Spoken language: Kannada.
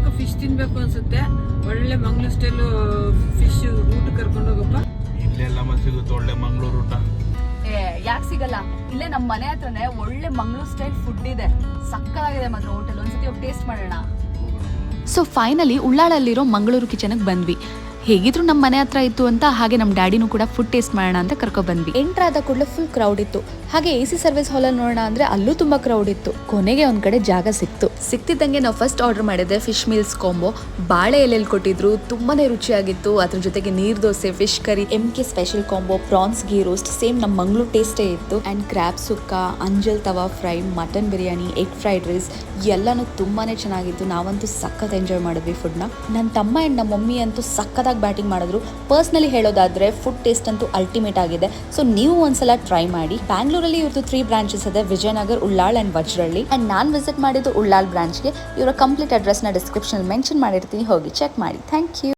ಯಾಕೋ ಫಿಶ್ ತಿನ್ಬೇಕು ಅನ್ಸುತ್ತೆ. ಒಳ್ಳೆ ಮಂಗ್ಳೂರ್ ಸ್ಟೈಲ್ ಫಿಶ್ ಊಟ ಕರ್ಕೊಂಡು ಹೋಗಪ್ಪ. ಇಲ್ಲೆಲ್ಲ ಸಿಗುತ್ತೆ ಒಳ್ಳೆ ಮಂಗಳೂರು ಊಟ. ಏ ಯಾಕೆ ಸಿಗಲ್ಲ? ಇಲ್ಲೇ ನಮ್ಮ ಮನೆ ಹತ್ರನೇ ಒಳ್ಳೆ ಮಂಗ್ಳೂರ್ ಸ್ಟೈಲ್ ಫುಡ್ ಇದೆ. ಸಕ್ಕತ್ತಾಗಿದೆ ಮಾತ್ರ ಹೋಟೆಲ್ ಒಂದ್ಸತಿ ಹೋಗಿ ಟೇಸ್ಟ್ ಮಾಡೋಣ. ಸೊ ಫೈನಲಿ ಉಳ್ಳಾಳಲ್ಲಿರೋ ಮಂಗಳೂರು ಕಿಚನ್ಗೆ ಬಂದ್ವಿ. ಹೇಗಿದ್ರು ನಮ್ಮ ಮನೆ ಹತ್ರ ಇತ್ತು ಅಂತ ಹಾಗೆ ನಮ್ಮ ಡ್ಯಾಡಿನೂ ಕೂಡ ಫುಡ್ ಟೇಸ್ಟ್ ಮಾಡೋಣ ಅಂತ ಕರ್ಕೊ ಬಂದ್ವಿ. ಎಂಟರ್ ಆದ ಕೂಡಲೇ ಫುಲ್ ಕ್ರೌಡ್ ಇತ್ತು. ಹಾಗೆ ಎ ಸಿ ಸರ್ವಿಸ್ ಹಾಲ್ ನೋಡೋಣ ಅಂದ್ರೆ ಅಲ್ಲೂ ತುಂಬಾ ಕ್ರೌಡ್ ಇತ್ತು. ಕೊನೆಗೆ ಒಂದ್ ಕಡೆ ಜಾಗ ಸಿಕ್ತು. ಸಿಕ್ತಿದ್ದಂಗೆ ನಾವು ಫಸ್ಟ್ ಆರ್ಡರ್ ಮಾಡಿದ್ರೆ ಫಿಶ್ ಮೀಲ್ಸ್ ಕಾಂಬೋ ಬಾಳೆ ಎಲೆಯಲ್ಲಿ ಕೊಟ್ಟಿದ್ರು, ತುಂಬಾನೇ ರುಚಿಯಾಗಿತ್ತು. ಅದ್ರ ಜೊತೆಗೆ neer dosa fish curry M K special combo prawns ghee roast same ನಮ್ಮ ಮಂಗ್ಳೂರ್ ಟೇಸ್ಟೇ ಇತ್ತು. And crab sukka, anjal tawa fry mutton biryani egg fried rice ಎಲ್ಲನೂ ತುಂಬಾನೇ ಚೆನ್ನಾಗಿತ್ತು. ನಾವಂತೂ ಸಖತ್ ಎಂಜಾಯ್ ಮಾಡಿದ್ವಿ ಫುಡ್ನ ನನ್ನ ತಮ್ಮ ಅಂಡ್ ನಮ್ಮ ಮಮ್ಮಿ ಅಂತೂ ಬ್ಯಾಟಿಂಗ್ ಮಾಡಿದ್ರು. ಪರ್ಸ್ನಲಿ ಹೇಳೋದಾದ್ರೆ ಫುಡ್ ಟೇಸ್ಟ್ ಅಂತೂ ಅಲ್ಟಿಮೇಟ್ ಆಗಿದೆ. ಸೊ ನೀವು ಒಂದ್ಸಲ ಟ್ರೈ ಮಾಡಿ. ಬ್ಯಾಂಗ್ಳೂರಲ್ಲಿ ಇವ್ರದ್ದು ತ್ರೀ ಬ್ರಾಂಚಸ್ ಇದೆ. ವಿಜಯನಗರ್, ಉಳ್ಳಾಳ್ ಅಂಡ್ ವಜ್ರಳ್ಳಿ. ಅಂಡ್ ನಾನು ವಿಸಿಟ್ ಮಾಡಿದ್ದು ಉಳ್ಳಾಳ್ ಬ್ರಾಂಚ್ಗೆ ಇವರ ಕಂಪ್ಲೀಟ್ ಅಡ್ರೆಸ್ನ ಡಿಸ್ಕ್ರಿಪ್ಷನ್ ಮೆನ್ಷನ್ ಮಾಡಿರ್ತೀನಿ. ಹೋಗಿ ಚೆಕ್ ಮಾಡಿ. Thank you